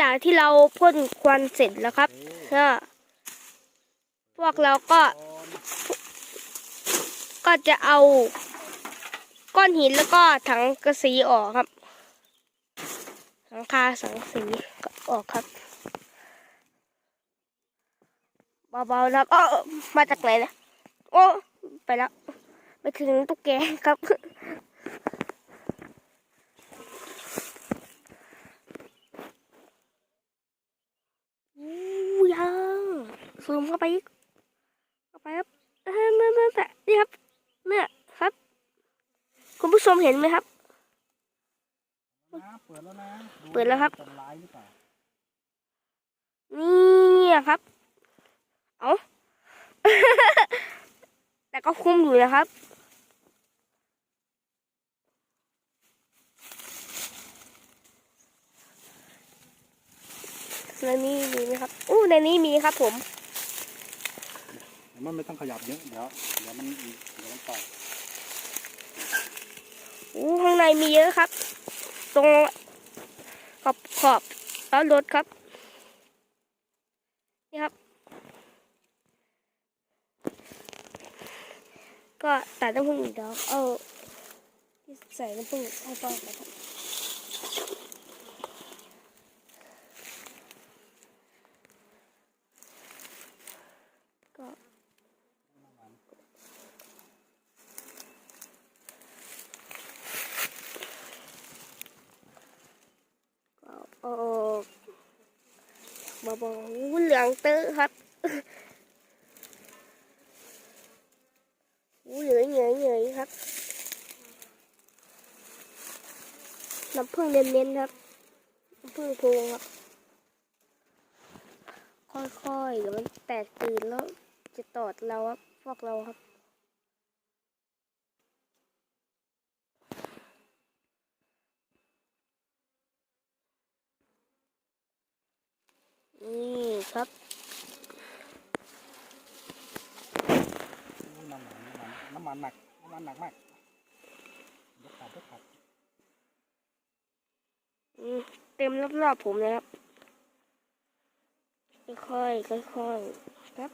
จากที่เราพ่นควันเสร็จแล้วครับก็พวกเราก็ ก็จะเอา ก้อนหินแล้วก็ถังกระสีออกครับหลังคาสังสีก็ออกครับเบาๆนะครับอ้อมาจากไหนนะโอ้ไปแล้ว ไปถึงตุ๊กแกครับ อู้ยังซู มเข้าไปอีกเข้าไปครับเอ้ยนั่นนั่นแต่นี่ครับเนี่ยครับ คุณผู้ชมเห็นไหมครับนะเปิดแล้วนะเปิดแล้วครับจะร้ายหรือเปล่านี่ครับ เอาแต่ก็คุ้มอยู่นะครับในนี้มีไหมครับ อู้ในนี้มีครับผม มันไม่ต้องขยับเยอะเดี๋ยวเดี๋ยวมันเดี๋ยวมันต่อยอู้ข้างในมีเยอะครับ ตรงขอบขอบแล้วรถครับ นี่ครับ ก็ตัดน้ำผึ้งอีกดอกเอาใส่น้ำผึ้งให้พ่อนะครับก็ก็เอา บอบอู้เหลืองเตอครับอู้เหลืองเหนื่อยเหนื่อยครับน้ำผึ้งเน้นๆครับน้ำผึ้งพวงครับ ค่อยๆเดี๋ยวมันแตกตื่นแล้วจะตอดเราครับพวกเราครับ นี่ครับอู้น้ำมันน้ำมันน้ำมันหนักน้ำมันหนักมากยกขาดยกขาดอืมเต็มรอบๆผมเลยครับ ค่อยๆค่อยๆครับ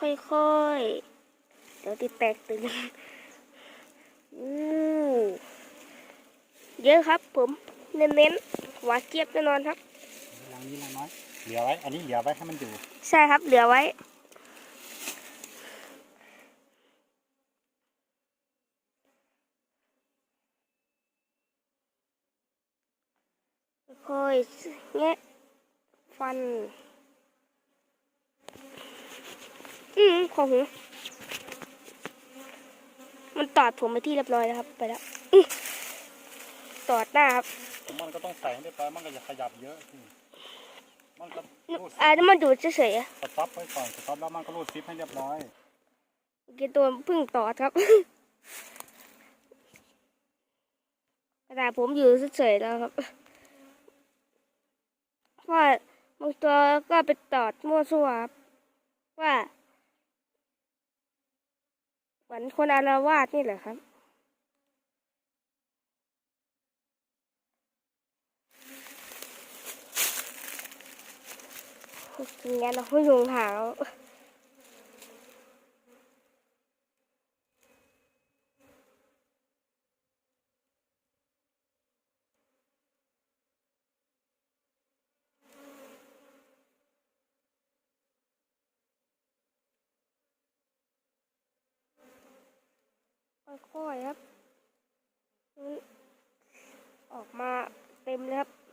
ค่อยๆ เดี๋ยวติดแตกตื่นอู้ เยอะครับ ผมเน้นๆหวานเจี๊ยบแน่นอนครับลังนี้ลังน้อยเหลือไว้ อันนี้เหลือไว้ให้มันอยู่ ใช่ครับเหลือไว้ค่อยๆแงะฟัน อืมของหูมันตอดผมไปที่เรียบร้อยแล้วครับ ไปแล้ว อื้อตอดหน้าครับมันก็ต้องใส่ให้เรียบร้อยมันก็จะขยับเยอะสิมันก็รูดอ่าน้ำมันดูดเฉยๆอะสต็อปไว้ก่อนสต็อปแล้วมันก็รูดซิปให้เรียบร้อยเมื่อกี้ตัวเพึ่งตอดครับกระดาษผมอยู่เฉยๆแล้วครับเพราะว่าบางตัวก็ไปตอดมั่วซั่วครับว่าเหมือนคนอารวาสนี่แหละครับ อย่างนี้นเราไม่ยุงหางแล้วค่อยๆครับ ออกมาเต็มเลยครับ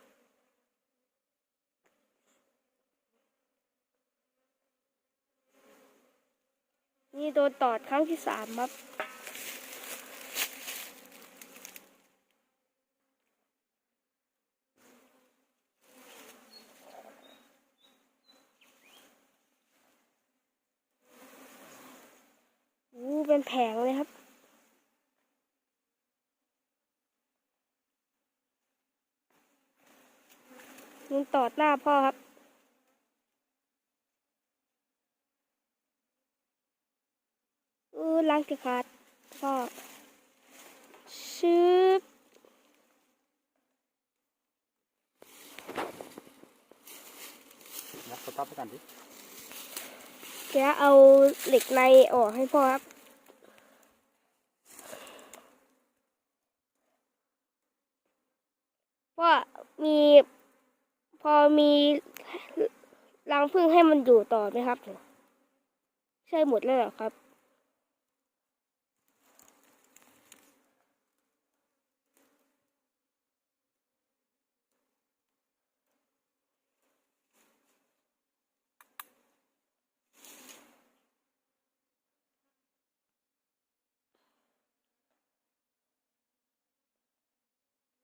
นี่โดนตอดครั้งที่สามครับ อู้เป็นแผงเลยครับมันตอดหน้าพ่อครับ คุล้างสิครับก็ชืบนะต๊อปไปกันดิจะเอาเหล็กในออกให้พ่อครับพ่อมีพอมีรังพึ่งให้มันอยู่ต่อไหมครับ ใช่หมดแล้วหรอครับ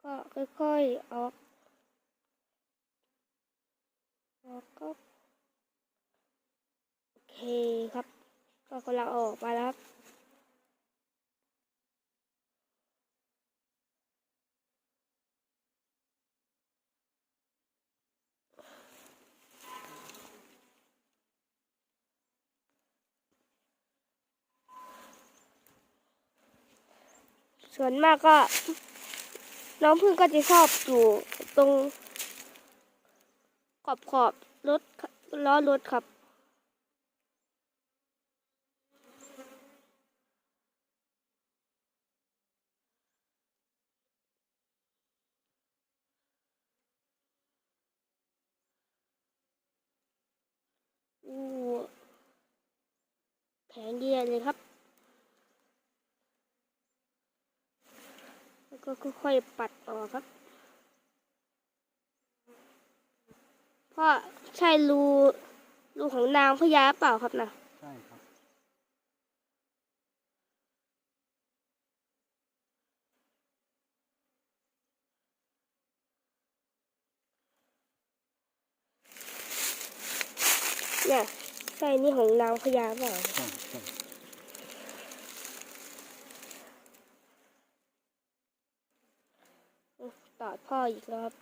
ก็ค่อยๆออก ออกก็โอเคครับ ก็กำลังเอาออกมาแล้วครับส่วนมากก็ น้องพึ่งก็จะชอบอยู่ตรง ขอบขอบรถล้อรถครับอู้แข็งเดียเลยครับ แล้ว ก็ค่อยๆปัดออกครับพ่อใช่รูรูของนางพญาเปล่าครับนะใช่ครับ เนี่ยใช่นี่ของนางพญาเปล่า ใช่ใช่ ตอดพ่ออีกแล้วครับ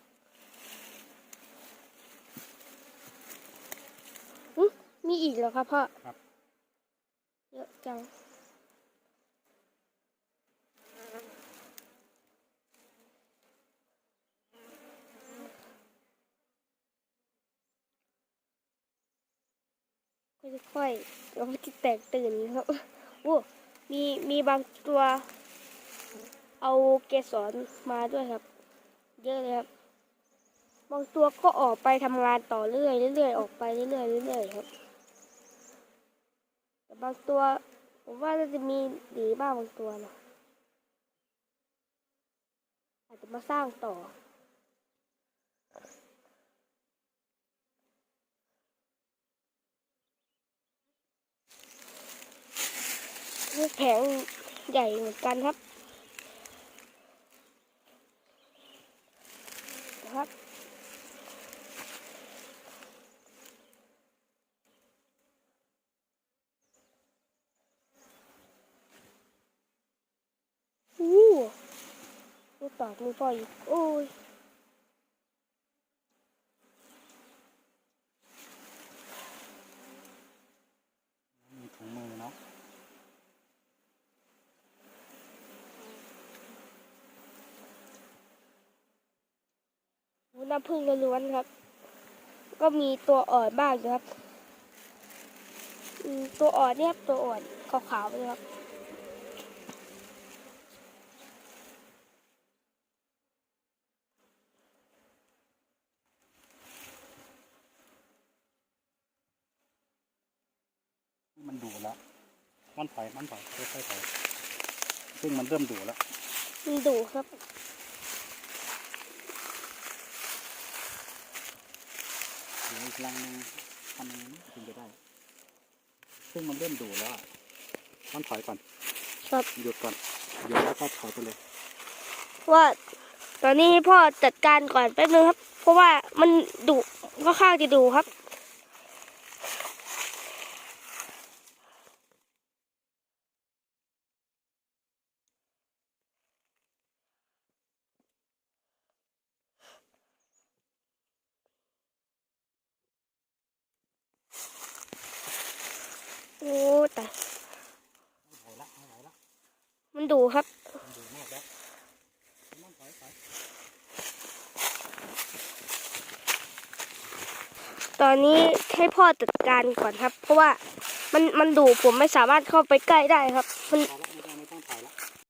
อุ๊ยมีอีกแล้วครับพ่อครับ เยอะจัง ค่อยๆเราจะแตกตื่นครับโอ้มีมีบางตัวเอาเกสรมาด้วยครับ เยอะเลยครับบางตัวก็ออกไปทำงานต่อเรื่อยเรื่อยๆออกไปเรื่อยๆเรื่อยๆครับแต่บางตัวผมว่าจะมีหนีบ้างบางตัวนะอาจจะมาสร้างต่อนี่แผงใหญ่เหมือนกันครับนะ ครับอู้ลูกตอกมือพ่ออีกโอ้ย มีถุงมือเนาะ น้ำผึ้งล้วนๆครับ ก็มีตัวอ่อนบ้างอยู่ครับอืมตัวอ่อนเนี่ยครับตัวอ่อนขาวๆเลยครับมันดูแล้ว มันถอย มันถอยค่อยๆถอยซึ่งมันเริ่มดูแล้ว มันดุครับ เดี๋ยว อีกลังหนึงทำยังไงถึงจะได้ ซึ่งมันเริ่มดูแล้วอะมันถอยก่อนครับหยุดก่อนหยุดแล้วก็ถอยไปเลย ว่า ตอนนี้พ่อจัดการก่อนแป๊บนึงครับ เพราะว่ามันดุก็ข้างจะดุครับ โอ้แต่ไม่ถอยละไม่ไหวละมันดุครับตอนนี้ให้พ่อจัดการก่อนครับ เพราะว่ามันมันดุผมไม่สามารถเข้าไปใกล้ได้ครับ มัน